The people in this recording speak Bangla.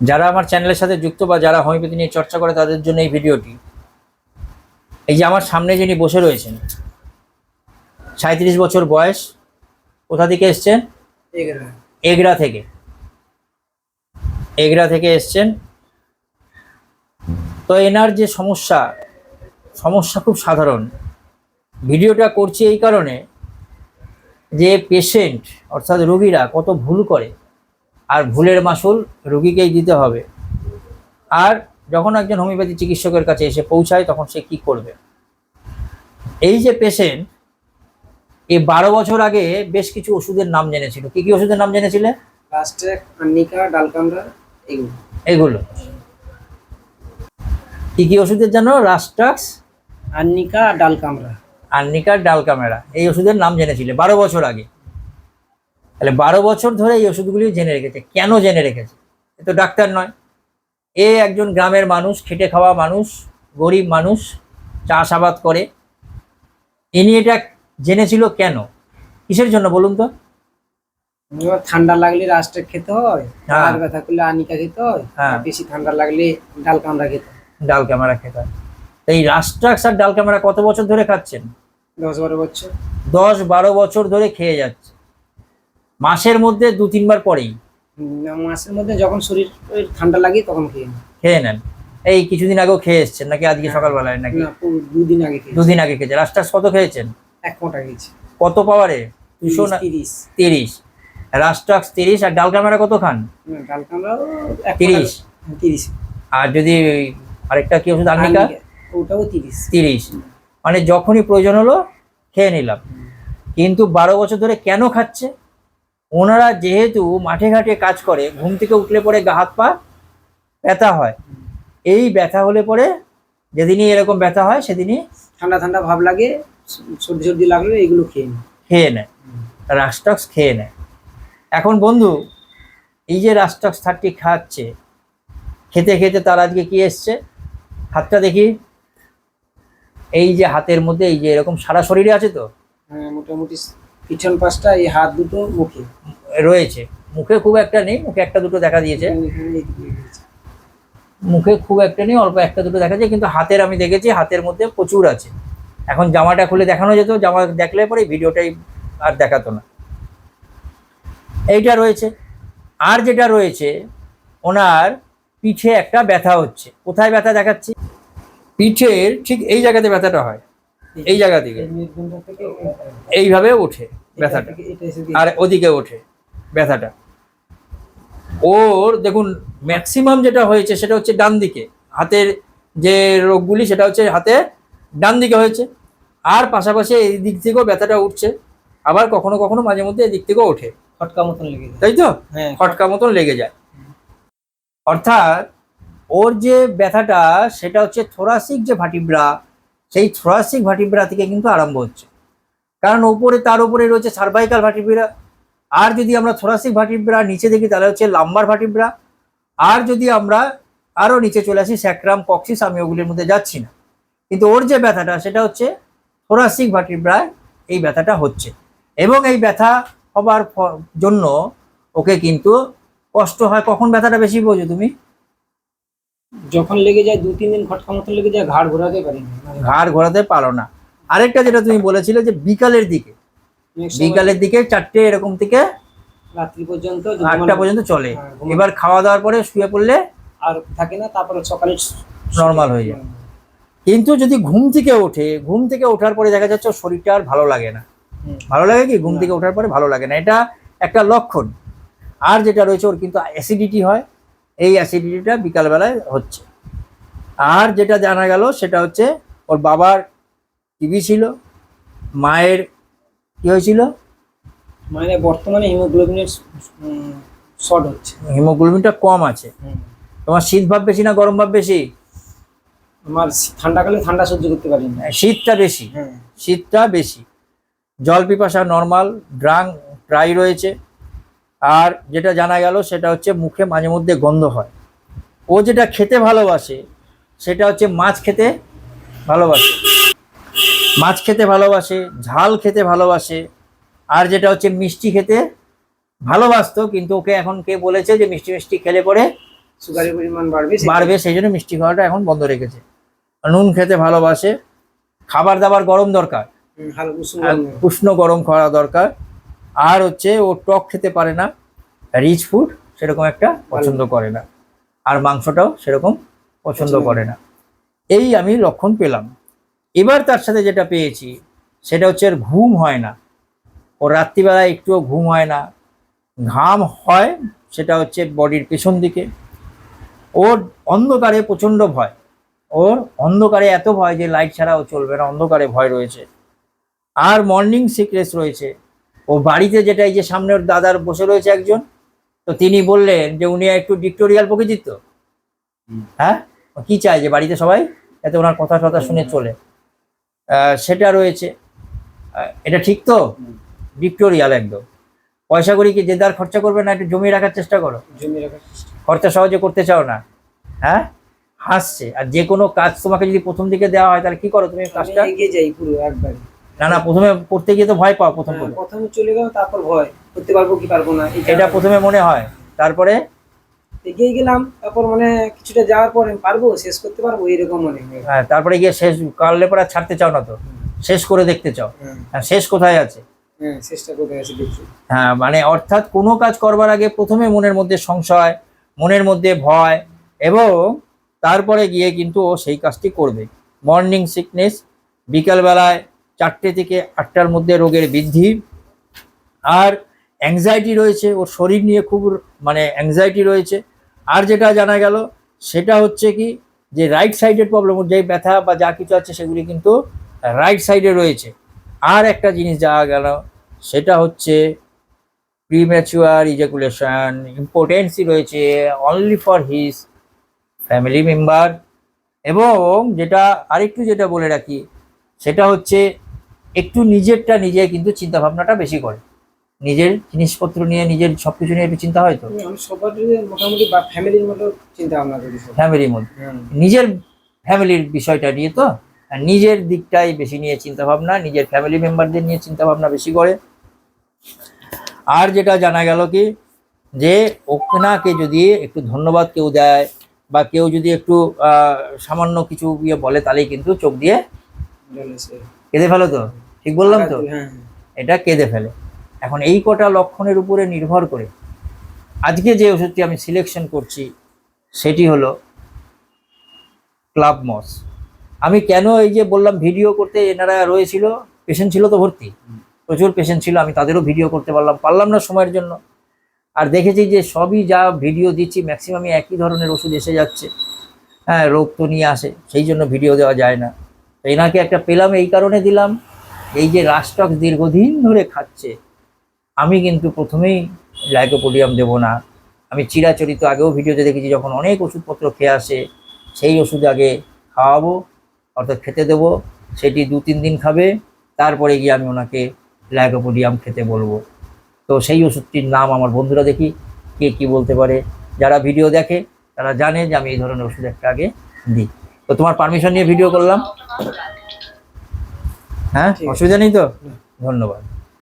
যারা আমার চ্যানেলের সাথে যুক্ত বা যারা হোমিওপ্যাথি নিয়ে চর্চা করে তাদের জন্য এই ভিডিওটি। এই যে আমার সামনে যিনি বসে রয়েছেন সাঁত্রিশ বছর বয়স কোথা থেকে এসছেন? এগরা। থেকে। এগরা থেকে এসছেন। তো এনার যে সমস্যা সমস্যা খুব সাধারণ। ভিডিওটা করছি এই কারণে যে পেশেন্ট অর্থাৎ রোগীরা কত ভুল করে আর ভুলের মাসুল রুগীকেই দিতে হবে। আর যখন একজন হোমিওপ্যাথি চিকিৎসকের কাছে এসে পৌঁছায় তখন সে কি করবে? এই যে পেশেন্ট এই বারো বছর আগে বেশ কিছু ওষুধের নাম জেনেছিল। কি কি ওষুধের নাম জেনেছিলে? প্লাস্টেক আন্নিকা ডালকামরা এগুলো। কি কি ওষুধের জানো? রাস্টাক্স আন্নিকা ডালকামরা আর্নিকার ডাল ক্যামেরা এই ওষুধের নাম জেনেছিলে বারো বছর আগে। তাহলে বারো বছর ধরে এই ওষুধগুলি জেনে রেখেছে। কেন জেনে রেখেছে? এ তো ডাক্তার নয়। এ একজন গ্রামের মানুষ খেটে খাওয়া মানুষ গরিব মানুষ চাষাবাদ করে। ইনি এটা জেনেছিল কেন? কিসের জন্য বলুন তো? ঠান্ডা লাগলে রাস্টেক খেতে হয় হ্যাঁ। আর ব্যথা করলে আনিকা খেতে হয় হ্যাঁ। বেশি ঠান্ডা লাগলে ডালকামরা খেতে হয়। ডাল ক্যামেরা খেতে হয়। এই রাস্ট্রাক্স আর ডাল ক্যামেরা কত বছর ধরে খাচ্ছেন? দশ বারো বছর। দশ বারো বছর ধরে খেয়ে যাচ্ছে। মাসের মধ্যে দু তিনবার পরেই? মাসের মধ্যে যখন শরীর ঠান্ডা লাগে তখন খেয়ে। খেয়ে নেন। এই কিছুদিন আগেও খেয়ে এসছেন নাকি? আজকে সকালবেলায় নাকি? দুদিন আগে দুদিন আগে খেয়েছে রাস্টাক্স কত খেয়েছেন? এক মোটা খেয়েছি। কত পাওয়ারে? দুশো না তিরিশ। তিরিশ। রাস্টাক্স তিরিশ। আর ডাল ক্যামেরা কত খান? ডালকামরা তিরিশ। তিরিশ। আর যদি আরেকটা কি ওষুধ আর্নিকা ওটাও তিরিশ। তিরিশ। মানে যখনই প্রয়োজন হলো খেয়ে নিলাম। কিন্তু বারো বছর ধরে কেন খাচ্ছে? ওনারা যেহেতু মাঠে ঘাটে কাজ করে ঘুম থেকে উঠলে পরে গা হাত পা ব্যথা হয়। এই ব্যথা হলে পরে যেদিনই এরকম ব্যথা হয় সেদিনই ঠান্ডা ঠান্ডা ভাব লাগে সর্দি সর্দি লাগলে এগুলো খেয়ে নেয়। খেয়ে নেয় রাস্টক্স খেয়ে নেয়। এখন বন্ধু এই যে রাস্টক্স থার্টি খাচ্ছে খেতে খেতে তার আজকে কি এসছে? হাতটা দেখি। এই যে হাতের মধ্যে এই যে এরকম সারা শরীরে আছে তো? হ্যাঁ, মোটামুটি পিছন পাশটা এই হাত দুটো মুখে। রয়েছে। মুখে খুব একটা নেই মুখে একটা দুটো দেখা দিয়েছে। মুখে খুব একটা নেই অল্প একটা দুটো দেখা যায় কিন্তু হাতের আমি দেখেছি হাতের মধ্যে প্রচুর আছে। এখন জামাটা খুলে দেখানো যেত জামা দেখলে পরে ভিডিওটাই আর দেখাতো না। এইটা রয়েছে। আর যেটা রয়েছে ওনার পিঠে একটা ব্যথা হচ্ছে। কোথায় ব্যথা দেখাচ্ছি? পিঠের ঠিক এই জায়গাতে ব্যথাটা হয়। এই জায়গা থেকে এইভাবে ওঠে ব্যথাটা। আর ওদিকে ওঠে। ব্যথাটা। ওর দেখুন ম্যাক্সিমাম যেটা হয়েছে সেটা হচ্ছে ডান দিকে। হাতের যে রোগগুলি সেটা হচ্ছে হাতে ডান দিকে হয়েছে। আর পাশাপাশি এই দিক থেকেও ব্যথাটা উঠছে। আবার কখনো কখনো মাঝে মধ্যে এদিক থেকেও ওঠে। ফটকা মতন লেগে যায়। তাই তো? হ্যাঁ ফটকা মতন লেগে যায়। অর্থাৎ ওর যে ব্যথাটা সেটা হচ্ছে থোরাসিক যে ভাটিব্রা সেই থোরাসিক ভাটিব্রা থেকে কিন্তু আরম্ভ হচ্ছে। কারণ ওপরে তার উপরে রয়েছে সার্ভাইকাল ভাটিব্রা। আর যদি আমরা থোরাসিক ভাটিব্রা নিচে দেখি তাহলে হচ্ছে লাম্বার ভাটিব্রা আর যদি আমরা আরও নিচে চলে আসি স্যাক্রাম কক্সিস আমি ওগুলির মধ্যে যাচ্ছি না। কিন্তু ওর যে ব্যথাটা সেটা হচ্ছে থোরাসিক ভাটিব্রায় এই ব্যথাটা হচ্ছে। এবং এই ব্যথা হবার জন্য ওকে কিন্তু কষ্ট হয়। কখন ব্যথাটা বেশি বোঝো তুমি? যখন লেগে যায় দু তিন দিন ফটকা মতন লেগে যায় ঘাড় ঘোরাতে পারি ঘাড় ঘোরাতে পারো না। আরেকটা যেটা তুমি বলেছিলে যে বিকালের দিকে বিকালের দিকে চারটে এরকম থেকে রাত্রি পর্যন্ত আটটা মানে পর্যন্ত চলে। হ্যাঁ, এবার খাওয়া দাওয়ার পরে শুয়ে পড়লে আর থাকে না তারপরে সকালে Normal হয়ে যায়। কিন্তু যদি ঘুম থেকে ওঠে ঘুম থেকে ওঠার পরে দেখা যাচ্ছে শরীরটা আর ভালো লাগে না। ভালো লাগে কি? ঘুম থেকে ওঠার পরে ভালো লাগে না। এটা একটা লক্ষণ। আর যেটা রয়েছে ওর কিন্তু অ্যাসিডিটি হয়। এই অ্যাসিডিটিটা বিকালবেলায় হচ্ছে। আর যেটা জানা গেল সেটা হচ্ছে ওর বাবার টিভি ছিল। মায়ের কি হয়েছিল? মানে বর্তমানে হিমোগ্লোবিনের শর্ট হচ্ছে। হিমোগ্লোবিনটা কম আছে। তোমার শীত ভাব বেশি না গরম ভাব বেশি? আমার ঠান্ডাকালে ঠান্ডা সহ্য করতে পারি না। শীতটা বেশি। হ্যাঁ শীতটা বেশি। জল পিপাসা নর্মাল ড্রাং ড্রাই রয়েছে। আর যেটা জানা গেল সেটা হচ্ছে মুখে মাঝে মধ্যে গন্ধ হয়। ও যেটা খেতে ভালোবাসে সেটা হচ্ছে মাছ খেতে ভালোবাসে। মাছ খেতে ভালোবাসে ঝাল খেতে ভালোবাসে আর যেটা হচ্ছে মিষ্টি খেতে ভালোবাসতো কিন্তু ওকে এখন কে বলেছে যে মিষ্টি মিষ্টি খেলে পরে সুগারের পরিমাণ বাড়বে সেই- বাড়বে সেই জন্য মিষ্টি খাওয়াটা এখন বন্ধ রেখেছে। নুন খেতে ভালোবাসে খাবার দাবার গরম দরকার উষ্ণ গরম। খাওয়া দরকার। আর হচ্ছে ও টক খেতে পারে না রিচ ফুড সেরকম একটা পছন্দ করে না আর মাংসটাও সেরকম পছন্দ করে না। এই আমি লক্ষণ পেলাম। এবার তার সাথে যেটা পেয়েছি সেটা হচ্ছে এর ঘুম হয় না। ওর রাত্রিবেলায় একটুও ঘুম হয় না। ঘাম হয় সেটা হচ্ছে বডির পেছন দিকে। ওর অন্ধকারে প্রচণ্ড ভয়। ওর অন্ধকারে এত ভয় যে লাইট ছাড়াও চলবে না অন্ধকারে ভয় রয়েছে। আর মর্নিং সিকনেস রয়েছে। ও বাড়িতে যেটা এই যে সামনে ওর দাদার বসে রয়েছে একজন তো তিনি বললেন যে উনি একটু ডিক্টোরিয়াল প্রকৃতির তো। হ্যাঁ? ও কি চায় যে বাড়িতে সবাই? যাতে ওনার কথা টথা শুনে চলে। সেটা রয়েছে। এটা ঠিক তো। ভিক্টোরিয়াল একদম। পয়সা করি কি জেদার খরচা করবে না একটু জমিয়ে রাখার চেষ্টা করো? জমি রাখার খরচা সহজে করতে চাও না। হ্যাঁ? হাসছে। আর যে কোনো কাজ তোমাকে যদি প্রথম দিকে দেওয়া হয় তাহলে কি করো তুমি কাজটা? এগিয়ে যাই পুরো একবার। না না প্রথমে করতে গিয়ে তো ভয় পাও প্রথম হ্যাঁ, প্রথমে চলে গেল তারপর ভয়। করতে পারব কি পারব না এটা প্রথমে মনে হয়। তারপরে এগিয়ে গেলাম তারপর মানে কিছুটা যাওয়ার পরে পারব শেষ করতে পারব এরকম মনে হয়। হ্যাঁ তারপরে গিয়ে শেষ কারলে পরে আর ছাড়তে চাও না তো? শেষ করে দেখতে চাও? হ্যাঁ, শেষ কোথায় আছে? হ্যাঁ চেষ্টা করতে আছে দেখছি। হ্যাঁ মানে অর্থাৎ কোনো কাজ করবার আগে প্রথমে মনের মধ্যে সংশয় মনের মধ্যে ভয় এবং তারপরে গিয়ে কিন্তু ও সেই কাজটি করবে। মর্নিং সিকনেস বিকালবেলায় চারটে থেকে আটটার মধ্যে রোগের বৃদ্ধি আর অ্যাংজাইটি রয়েছে, ওর শরীর নিয়ে খুব মানে অ্যাংজাইটি রয়েছে। আর যেটা জানা গেল, সেটা হচ্ছে কি, যে রাইট সাইডের প্রবলেম যে ব্যথা বা যা কিছু আছে, সেগুলি কিন্তু রাইট সাইডে রয়েছে। আর একটা জিনিস জানা গেল, সেটা হচ্ছে প্রিম্যাচুয়ার ইজাকুলেশন ইম্পর্টেন্সই রয়েছে only for his family member এবং যেটা আরেকটু যেটা বলে রাখি, সেটা হচ্ছে, একটু নিজেরটা নিজে কিন্তু চিন্তাভাবনাটা বেশি করে। নিজের জিনিসপত্র নিয়ে নিজের সবকিছু নিয়ে একটু চিন্তা হয় তো? আমি সবার মোটামুটি ফ্যামিলির মতো চিন্তা ভাবনা করি ফ্যামিলির মধ্যে। নিজের ফ্যামিলির বিষয়টা নিয়ে তো? আর নিজের দিকটাই বেশি নিয়ে চিন্তা ভাবনা নিজের ফ্যামিলি মেম্বারদের নিয়ে চিন্তা ভাবনা বেশি করে। আর যেটা জানা গেল কি যে ওনাকে যদি একটু ধন্যবাদ কেউ দেয় বা কেউ যদি একটু আহ, সামান্য কিছু ইয়ে বলে তাহলেই কিন্তু চোখ দিয়ে কেঁদে ফেলো তো? ঠিক বললাম তো? হ্যাঁ। এটা কেঁদে ফেলে। এখন এই কটা লক্ষণের উপরে নির্ভর করে আজকে যে ওষুধটি আমি সিলেকশন করছি, সেটি হলো ক্লাব মস। আমি কেন এই যে বললাম ভিডিও করতে এনারা রয়েছিল পেশেন্ট ছিল তো ভর্তি। প্রচুর পেশেন্ট ছিল, আমি তাদেরও ভিডিও করতে পারলাম পারলাম না সময়ের জন্য। আর দেখেছি যে সবই যা ভিডিও দিচ্ছি ম্যাক্সিমামই একই ধরনের ওষুধ এসে যাচ্ছে। হ্যাঁ রোগ তো নিয়ে আসে, সেই জন্য ভিডিও দেওয়া যায় না। তো এনাকে একটা পেলাম, এই কারণে দিলাম। এই যে রাস্টক দীর্ঘদিন ধরে খাচ্ছে আমি কিন্তু প্রথমেই লাইকোপোডিয়াম দেবো না। আমি চিরাচরিত আগেও ভিডিওতে দেখেছি যখন অনেক ওষুধপত্র খেয়ে আসে সেই ওষুধ আগে খাওয়াবো অর্থাৎ খেতে দেবো সেটি দু তিন দিন খাবে তারপরে গিয়ে আমি ওনাকে লাইকোপোডিয়াম খেতে বলব। তো সেই ওষুধটির নাম আমার বন্ধুরা দেখি কে কি বলতে পারে। যারা ভিডিও দেখে তারা জানে যে আমি এই ধরনের ওষুধ একটা আগে দিই। তো তোমার পারমিশন নিয়ে ভিডিও করলাম। হ্যাঁ? অসুবিধা নেই তো? ধন্যবাদ।